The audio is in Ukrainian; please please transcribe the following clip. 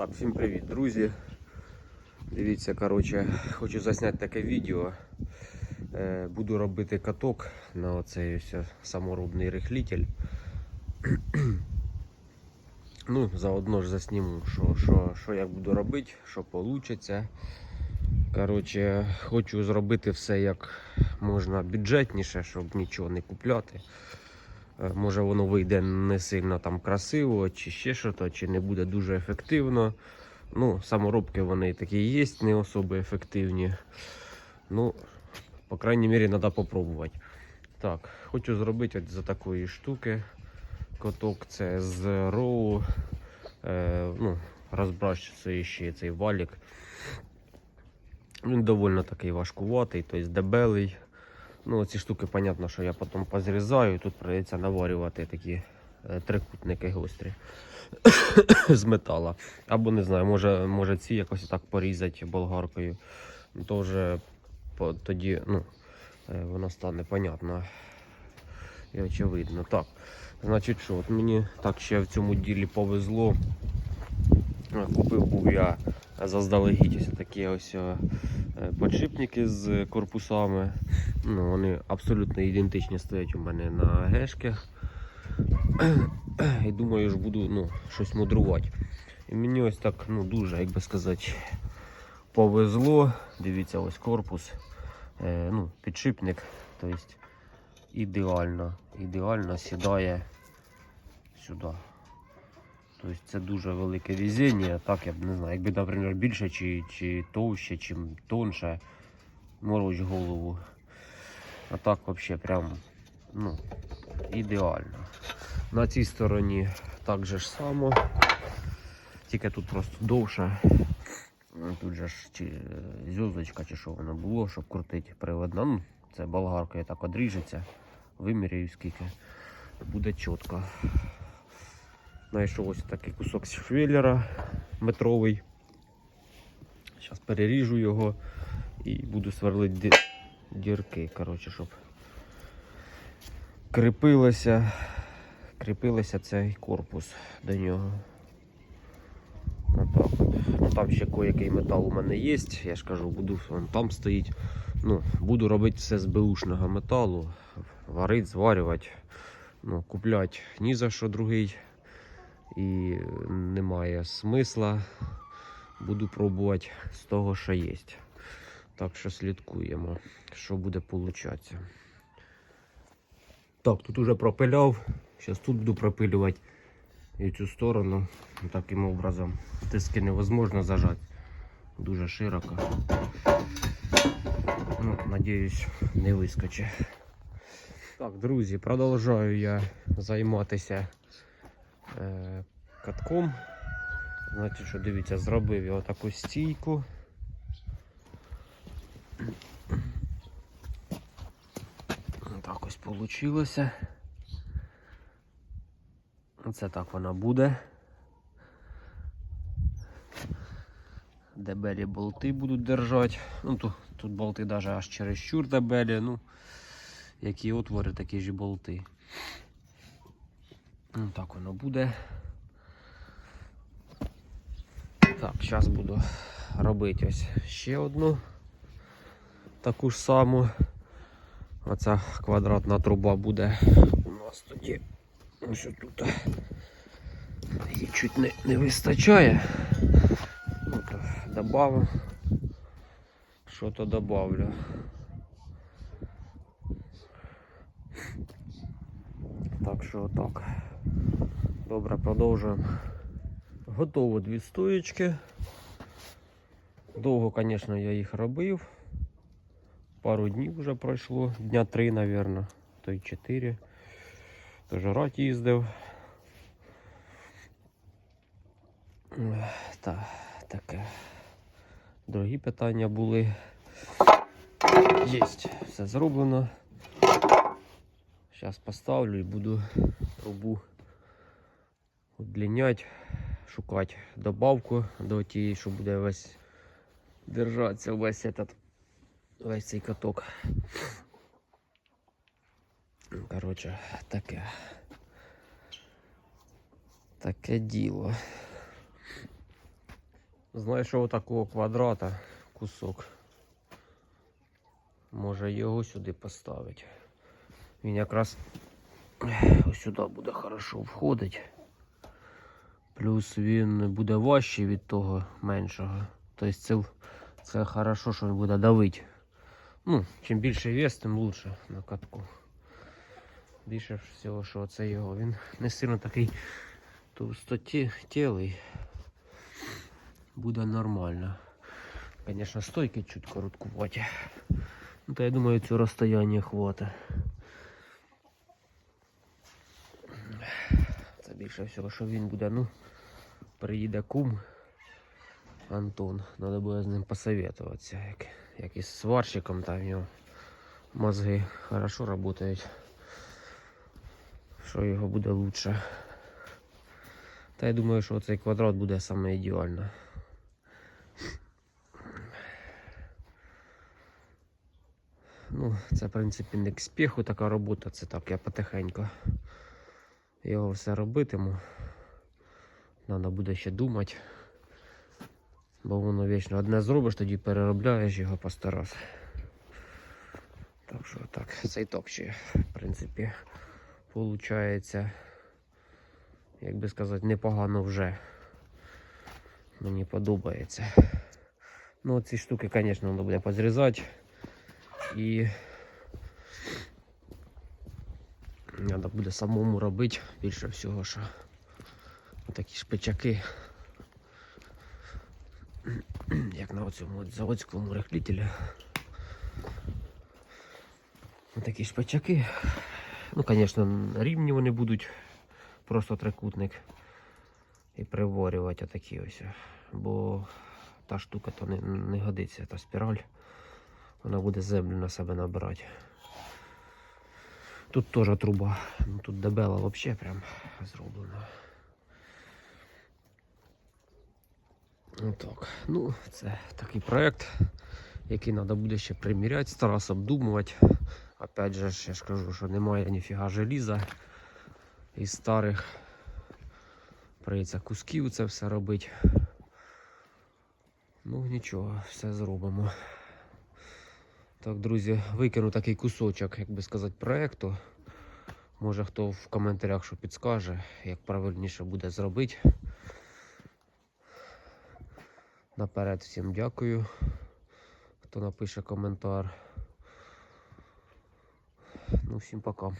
Так, всім привіт, друзі. Дивіться, коротше, хочу засняти таке відео. Е, Буду робити каток на оцей ось саморобний рихлитель. Ну, заодно ж засніму, що, що, що я буду робити, що вийде. Коротше, хочу зробити все як можна бюджетніше, щоб нічого не купляти. Е, Може воно вийде не сильно там красиво, чи ще щось, чи не буде дуже ефективно. Ну, саморобки вони такі є, не особо ефективні. Ну, по крайній мірі, треба спробувати. Так, хочу зробити от за такої штуки. Коток це з роу. Е, ну, розбращується ще цей валік. Він доволі такий важкуватий, тобто дебелий. Ну, ці штуки, понятно, що я потім позрізаю. Тут прийдеться наварювати такі е, трикутники гострі з метала. Або не знаю, може, може ці якось так порізати болгаркою. Ну, То вже тоді ну, е, воно стане понятно і очевидно. Так, значить що, от мені так ще в цьому ділі повезло. Е, Купив був я заздалегідь ось такі ось е, подшипники з корпусами. Ну, вони абсолютно ідентичні стоять у мене на гешках. І думаю, ж буду ну, щось мудрувати. І мені ось так ну, дуже, як би сказати, повезло. Дивіться, ось корпус. Е, ну, підшипник. Тобто ідеально, ідеально сідає сюди. Тобто це дуже велике везіння. Так, я б не знаю, якби, наприклад, більше чи, чи товще, чи тонше, мороч голову. А так взагалі прям ну, ідеально. На цій стороні так же ж само. Тільки тут просто довше. Тут же ж чи е, чи що воно було, щоб крутити привод. Ну, це болгаркою так одріжеться. Виміряю скільки. Буде чітко. Знайшов ось такий кусок швеллера метровий. Зараз переріжу його і буду сверлити ді- дірки, коротше, щоб кріпилося, кріпилося цей корпус до нього. Отак от. Ну, там ще кое-який метал у мене є, я ж кажу, буду вон там стоїть. Ну, буду робити все з беушного металу, варити, зварювати, ну, купляти ні за що другий і немає смисла. Буду пробувати з того, що є. Так що слідкуємо, що буде получатися. Так, тут уже пропиляв. Зараз тут буду пропилювати і цю сторону. Таким образом. Тиски невозможно зажати. Дуже широко. Ну, надіюсь, не вискочить. Так, друзі, продовжую я займатися катком. Значить, що дивіться, зробив я таку стійку. Так ось вийшло. Оце так вона буде. Дебелі болти будуть держати. Ну, тут, тут болти навіть аж чересчур дебелі. Ну, які отвори, такі ж болти. Ну, так воно буде. Так, зараз буду робити ось ще одну таку ж саму. Оця квадратна труба буде у нас тоді. Ось тут. Її чуть не, не вистачає. Ну, то. Що то добавлю. Так що отак. Добре, продовжуємо. Готово дві стоєчки. Довго, звісно, я їх робив. Пару днів вже пройшло, дня три, мабуть, то й чотири. Тож рад їздив. Та, таке. Другі питання були. Єсть, все зроблено. Зараз поставлю і буду трубу удлінять, шукати добавку до тієї, що буде весь держатися весь этот, весь цей каток. Ну, Коротше, таке. Таке діло. Знайшов такого квадрата кусок. Може його сюди поставити. Він якраз ось сюди буде хорошо входить. Плюс він буде важчий від того меншого. Тобто це, це хорошо, що він буде давити. Ну, чим більше вес, тим лучше на катку. Більше всього, що це його. Він не сильно такий товстотілий. Буде нормально. Звісно, стойки чуть короткуваті. Ну, та я думаю, цього розстояння хватить. Більше всього, що він буде, ну, приїде кум Антон. Треба буде з ним посоветуватися. Як, як із сварщиком там в нього мозги хорошо працюють. Що його буде лучше. Та я думаю, що цей квадрат буде саме ідеально. Ну, це, в принципі, не к спіху така робота, це так, я потихеньку його все робитиму. Треба буде ще думати. Бо воно вічно одне зробиш, тоді переробляєш його по раз. Так що так, цей топ ще, в принципі, виходить, як би сказати, непогано вже. Мені подобається. Ну, ці штуки, звісно, треба буде позрізати. І треба буде самому робити більше всього, що такі шпичаки, як на цьому от заводському рихлітелі. Такі шпичаки. Ну, звісно, рівні вони будуть, просто трикутник. І приворювати отакі ось. Бо та штука то не, не годиться, та спіраль. Вона буде землю на себе набирати. Тут теж труба. Ну, тут дебела взагалі прям зроблена. Отак. Ну, це такий проект, який треба буде ще приміряти, старатися обдумувати. Опять же, я ж кажу, що немає ніфіга желіза із старих. Прийдеться кусків це все робити. Ну нічого, все зробимо. Так, друзі, викину такий кусочок, як би сказати, проекту. Може хто в коментарях що підскаже, як правильніше буде зробити. Наперед всім дякую, хто напише коментар. Ну, всім пока.